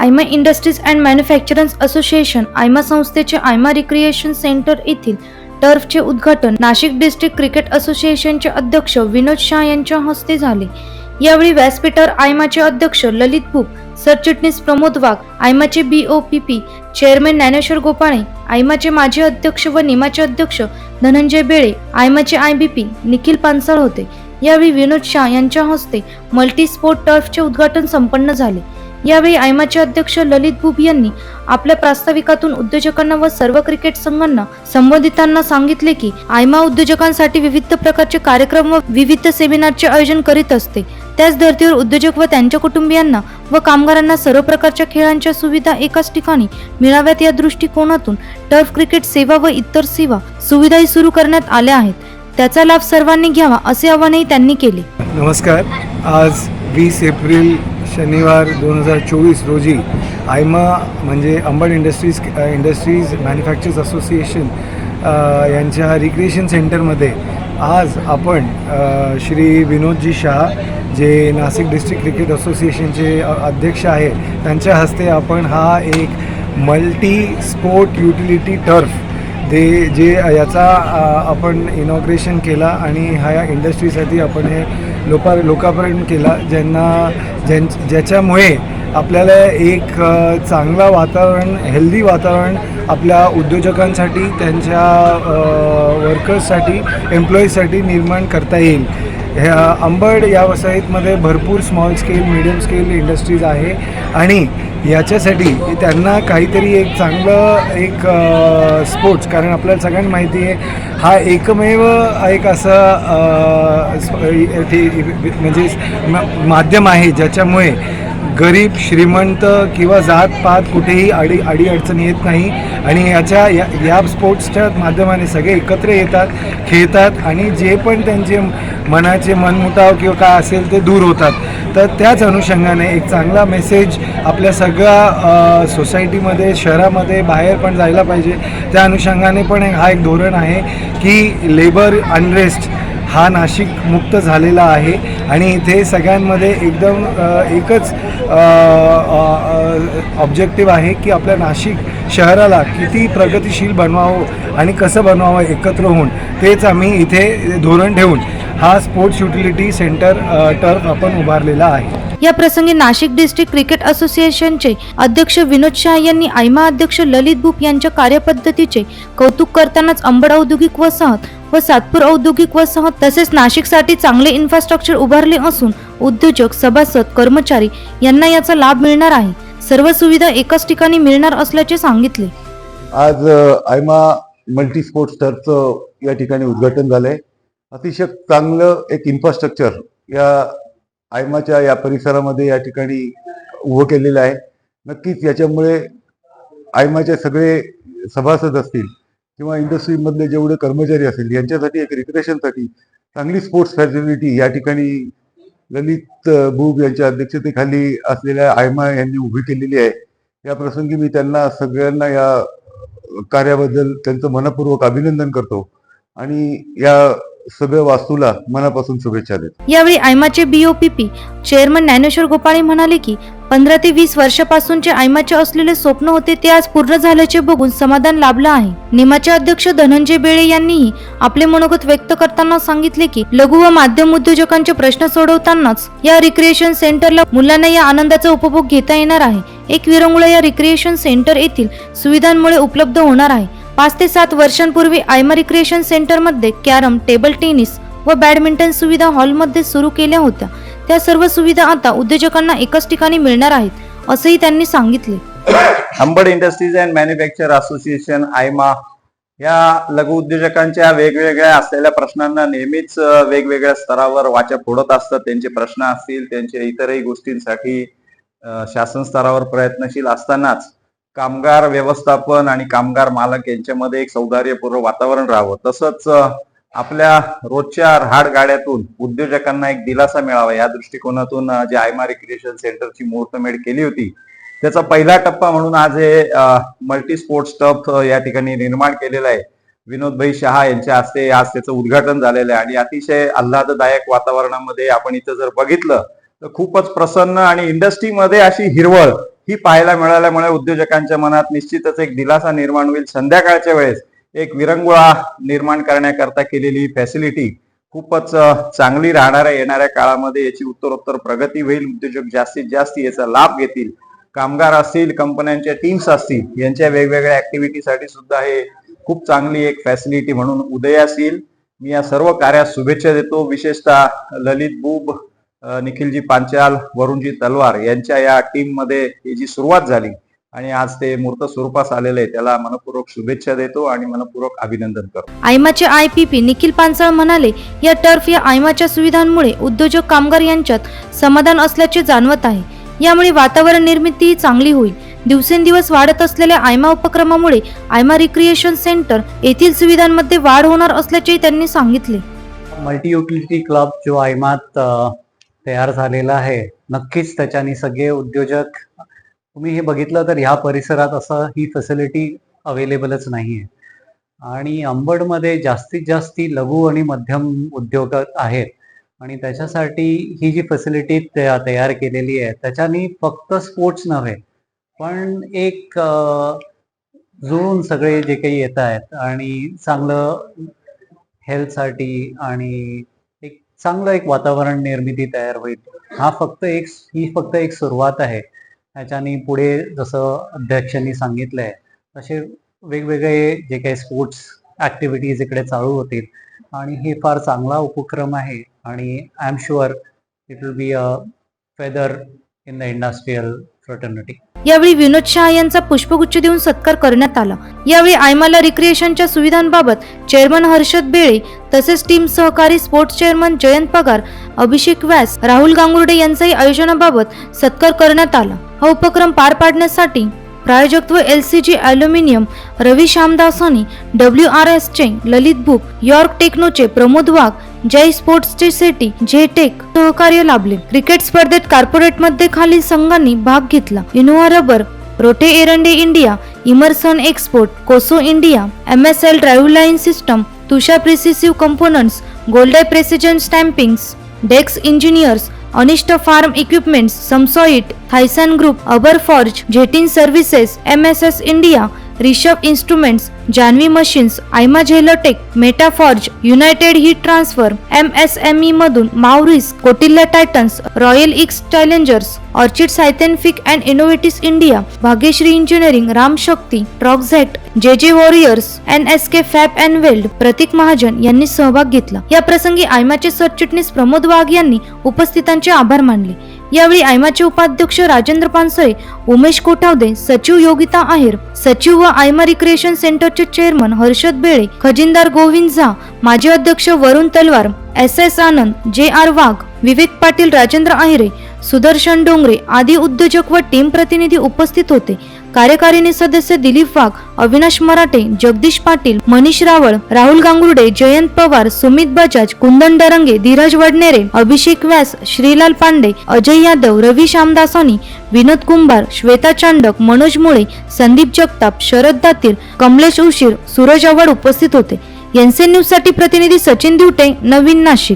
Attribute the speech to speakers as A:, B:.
A: AIMA industries and manufacturers association AIMA संस्थेचे Aima recreation centre येथील टर्फचे उद्घाटन नाशिक डिस्ट्रिक्ट क्रिकेट असोसिएशनचे अध्यक्ष विनोद शाह यांच्या हस्ते झाले. यावेळी व्यासपीठावर आयमाचे अध्यक्ष ललित भूप सरचिटणीस Pramod Wagh आयमाचे B O P P chairman Dnyaneshwar Gopale आयमाचे माजी अध्यक्ष व निमाचे अध्यक्ष Dhananjay Bele आयमाचे I B P Nikhil Pansal होते. यावेळी विनोद शाह यांच्या हस्ते मल्टी स्पोर्ट टर्फचे उद्घाटन संपन्न झाले. यावेळी आयमाचे अध्यक्ष ललित भूप यांनी आपल्या प्रास्ताविकातून उद्योजकांना व सर्व क्रिकेट संघांना संबोधितांना सांगितले की आयमा उद्योजकांसाठी विविध प्रकारचे कार्यक्रम व विविध सेमिनारचे आयोजन करीत असते. त्याच धर्तीवर उद्योजक व त्यांच्या कुटुंबियांना व कामगारांना सर्व प्रकारच्या खेळांच्या सुविधा एकाच ठिकाणी मिळाव्यात या दृष्टिकोनातून टर्फ क्रिकेट सेवा व इतर सेवा सुविधाही सुरू करण्यात आल्या आहेत. त्याचा लाभ सर्वांनी घ्यावा असे आवाहनही त्यांनी केले.
B: नमस्कार. आज वीस एप्रिल शनिवार दोन हजार चोवीस रोजी आयमा म्हणजे Ambad industries industries manufacturers association यांच्या रिक्रिएशन सेंटरमध्ये आज आपण श्री विनोदजी शाह जे नाशिक डिस्ट्रिक्ट क्रिकेट असोसिएशनचे अध्यक्ष आहे त्यांच्या हस्ते आपण हा एक मल्टी स्पोर्ट युटिलिटी टर्फ ते जे याचा आपण इनॉग्रेशन केला आणि ह्या इंडस्ट्रीसाठी आपण हे लोका लोकार्पण केला ज्यांना ज्यां ज्याच्यामुळे आपल्याला एक चांगला वातावरण हेल्दी वातावरण आपल्या उद्योजकांसाठी त्यांच्या वर्कर्ससाठी एम्प्लॉईजसाठी निर्माण करता येईल. ह्या अंबड या वसाहतीमध्ये भरपूर small scale medium scale industries आहे. आणि याच्यासाठी त्यांना काहीतरी एक चांगलं एक स्पोर्ट्स कारण आपल्याला सगळ्यांना माहिती आहे हा एकमेव एक असं म्हणजे माध्यम आहे ज्याच्यामुळे गरीब श्रीमंत किंवा जात पात कुठेही अडी अडी अडचण येत नाही. आणि याच्या या या स्पोर्ट्सच्या माध्यमाने सगळे एकत्र येतात खेळतात आणि जे पण त्यांचे मनाचे मनमुटाव किंवा काय असेल ते दूर होतात. तर त्याच अनुषंगाने एक चांगला मेसेज आपल्या सगळ्या सोसायटीमध्ये शहरामध्ये बाहेर पण जायला पाहिजे. त्या अनुषंगाने पण हा एक धोरण आहे की लेबर अनरेस्ट हा नाशिक मुक्त झालेला आहे. आणि इथे सगळ्यांमध्ये एकदम एकच ऑब्जेक्टिव्ह आहे की आपल्या नाशिक शहराला किती प्रगतिशील बनवावं आणि कसं बनवावं एकत्र होऊन. तेच आम्ही इथे धोरण ठेवून हा स्पोर्ट्स युटिलिटी सेंटर टर्फ आपण उभारलेला आहे.
A: या प्रसंगी नाशिक डिस्ट्रिक्ट क्रिकेट असोसिएशनचे अध्यक्ष विनोद शाह यांनी आयमा अध्यक्ष ललित भूप यांच्या कार्यपद्धतीचे कौतुक करतानाच अंबड औद्योगिक वसाहत व सातपूर औद्योगिक वसाहत तसेच नाशिकसाठी चांगले इन्फ्रास्ट्रक्चर उभारले असून उद्योजक सभासद कर्मचारी यांना याचा लाभ मिळणार आहे. सर्व सुविधा एकाच ठिकाणी मिळणार असल्याचे सांगितले.
C: आज आयमा मल्टी स्पोर्ट्स टर्फचं या ठिकाणी उद्घाटन झालंय. अतिशय चांगलं एक इन्फ्रास्ट्रक्चर या आयमाच्या या परिसरामध्ये या ठिकाणी उभं केलेलं आहे. नक्कीच याच्यामुळे आयमाचे सगळे सभासद असतील किंवा इंडस्ट्रीमधले जेवढे कर्मचारी असतील यांच्यासाठी एक रिक्रेशनसाठी चांगली स्पोर्ट्स फॅसिलिटी या ठिकाणी ललित अ, बुब यांच्या अध्यक्षतेखाली असलेल्या आयमा यांनी उभी केलेली आहे. या प्रसंगी मी त्यांना सगळ्यांना या कार्याबद्दल त्यांचं मनपूर्वक अभिनंदन करतो आणि या सगळ्या वास्तूला मनापासून शुभेच्छा देतो.
A: यावेळी आयमाचे बीओपीपी चेअरमन ज्ञानेश्वर गोपाळे म्हणाले की पंधरा ते वीस वर्षापासूनचे आयमाचे असलेले स्वप्न होते ते आज पूर्ण झाल्याचे बघून समाधान लाभलं आहे. निमाचे अध्यक्ष धनंजय बेळे यांनीही आपले मनोगत व्यक्त करताना सांगितले की लघु व माध्यम उद्योजकांचे प्रश्न सोडवतानाच या रिक्रिएशन सेंटरला मुलांना या आनंदाचा उपभोग घेता येणार आहे. एक विरंगुळा या रिक्रिएशन सेंटर येथील सुविधांमुळे उपलब्ध होणार आहे. पाच ते सात वर्षांपूर्वी आयमा रिक्रिएशन सेंटरमध्ये कॅरम टेबल टेनिस व बॅडमिंटन सुविधा हॉलमध्ये सुरू केल्या होत्या. त्या सर्व सुविधा आता उद्योजकांना एकाच ठिकाणी मिळणार आहेत असंही त्यांनी सांगितले.
D: Ambad industries and manufacture association AIMA या लघु उद्योजकांच्या वेगवेगळ्या असलेल्या प्रश्नांना नेहमीच वेगवेगळ्या स्तरावर वाचा फोडत असतात. त्यांचे प्रश्न असतील त्यांच्या इतरही गोष्टींसाठी शासन स्तरावर प्रयत्नशील असतानाच कामगार व्यवस्थापन आणि कामगार मालक यांच्यामध्ये एक सौहार्दपूर्व वातावरण राहावं. तसंच आपल्या रोजच्या राहाड गाड्यातून उद्योजकांना एक दिलासा मिळावा. या दृष्टिकोनातून जे आयमा रिक्रिएशन सेंटरची मुहूर्तमेढ केली होती त्याचा पहिला टप्पा म्हणून आज हे मल्टी स्पोर्ट्स टफ या ठिकाणी निर्माण केलेला आहे. विनोदभाई शहा यांच्या हस्ते आज त्याचं उद्घाटन झालेलं आहे. आणि अतिशय आल्हाददायक वातावरणामध्ये आपण इथं जर बघितलं तर खूपच प्रसन्न आणि इंडस्ट्रीमध्ये अशी हिरवळ ही पाहायला मिळाल्यामुळे उद्योजकांच्या मनात निश्चितच एक दिलासा निर्माण होईल. संध्याकाळच्या वेळेस एक विरंगुळा निर्माण करण्याकरता केलेली फॅसिलिटी खूपच चांगली राहणार आहे. येणाऱ्या काळामध्ये याची उत्तरोत्तर प्रगती होईल. उद्योजक जास्तीत जास्त याचा लाभ घेतील. कामगार असतील कंपन्यांच्या टीम्स असतील यांच्या वेगवेगळ्या ऍक्टिव्हिटीसाठी सुद्धा हे खूप चांगली एक फॅसिलिटी म्हणून उदयास येईल मी या सर्व कार्यास शुभेच्छा देतो. विशेषतः ललित बुब निखिलजी पांचाल वरुणजी तलवार यांच्या या टीममध्ये ही जी सुरुवात झाली आणि आज ते मूर्त स्वरूपास आलेले आहे त्याला मनपूर्वक शुभेच्छा देतो आणि मनपूर्वक अभिनंदन करतो.
A: आयमाचे I P P Nikhil Pansal म्हणाले या टर्फ या आयमाच्या सुविधांमुळे उद्योजक कामगार यांच्यात समाधान असल्याचे जाणवत आहे. यामुळे वातावरण निर्मिती चांगली होईल. दिवसेंदिवस वाढत असलेल्या आयमा उपक्रमामुळे आयमा रिक्रिएशन सेंटर येथील सुविधांमध्ये वाढ होणार असल्याचे त्यांनी सांगितले.
E: मल्टी युटिलिटी क्लब जो आयमात तयार झालेला आहे नक्कीच त्याच्याने सगळे उद्योजक तुम्ही हे बघितलं तर ह्या परिसरात असं ही फॅसिलिटी अवेलेबलच नाही आहे आणि अंबडमध्ये जास्तीत जास्त लघु आणि मध्यम उद्योग आहेत. आणि त्याच्यासाठी ही जी फॅसिलिटी तयार केलेली आहे त्याच्यानी फक्त स्पोर्ट्स नव्हे पण एक जुळून सगळे जे काही येत आहेत आणि चांगलं हेल्थसाठी आणि एक चांगलं एक वातावरण निर्मिती तयार होईल. हा फक्त एक ही फक्त एक सुरुवात आहे. ह्याच्याने पुढे जसं अध्यक्षांनी सांगितलंय तसे वेगवेगळे जे काही स्पोर्ट्स ऍक्टिव्हिटीज इकडे चालू होतील. आणि हे फार चांगला उपक्रम आहे आणि I am sure it will be a feather in the industrial fraternity
A: यावेळी विनोद शहा यांचा पुष्पगुच्छ देऊन सत्कार करण्यात आला. यावेळी आयमाला रिक्रिएशनच्या सुविधांबाबत चेअरमन हर्षद बेळे तसेच टीम सहकारी स्पोर्ट्स चेअरमन जयंत पगार अभिषेक व्यास राहुल गांगुर्डे यांचाही आयोजनाबाबत सत्कार करण्यात आला. हा उपक्रम पार पाडण्यासाठी प्रायोजकत्व L C G aluminium Ravi Shyamdasani W R S चे ललित बुक यॉर्क टेक्नोचे प्रमोद वाघ जय स्पोर्ट्सचे सेटी जे टेक सहकार्य लाभले. क्रिकेट स्पर्धेत कॉर्पोरेटमध्ये खालील संघांनी भाग घेतला. इनोवा रबर रोटे Erande India Emerson export Koso India M S L drive line system Tushar प्रिसिसिव्ह components गोल्डे प्रेसिजन स्टॅम्पिंग्स डेक्स इंजिनियर्स अनिष्ट फार्म इक्विपमेंट्स समसॉइट थायसन ग्रुप अबर forge zeatin services M S S India Rishabh instruments Janhavi machines AIMA झेलोटेक Metaforge United heat transfer M S M E मधून माउरिस कोटिल्ला Titans Royal इक्स Challengers Orchid scientific and innovative India Bhagyashree engineering Ram Shakti J J warriors N S K फॅप and weld प्रतीक महाजन यांनी सहभाग घेतला. या प्रसंगी आयमाचे सरचिटणीस प्रमोद वाघ यांनी उपस्थितांचे आभार मानले. यावेळी आयमाचे उपाध्यक्ष राजेंद्र पानसळे उमेश कोठावदे सचिव योगिता आहेर सचिव व आयमा रिक्रिएशन सेंटरचे चेअरमन हर्षद बेळे खजिनदार गोविंद झा माजी अध्यक्ष Varun Talwar S S Anand J R Wagh Vivek Patil Rajendra Ahire Sudarshan Dongre आदी उद्योजक व टीम प्रतिनिधी उपस्थित होते. कार्यकारिणी सदस्य दिलीप वाघ अविनाश मराठे जगदीश पाटील मनीष रावळ राहुल गांगुर्डे जयंत पवार सुमित बजाज कुंदन डरंगे धीरज वडनेरे अभिषेक व्यास श्रीलाल पांडे अजय यादव रवी श्यामदासानी विनोद कुंभार श्वेता चांडक मनोज मुळे संदीप जगताप शरद दातीर कमलेश उशीर सूरज आव्हाड उपस्थित होते. एनसीएन न्यूजसाठी प्रतिनिधी सचिन दिवटे नवीन नाशिक.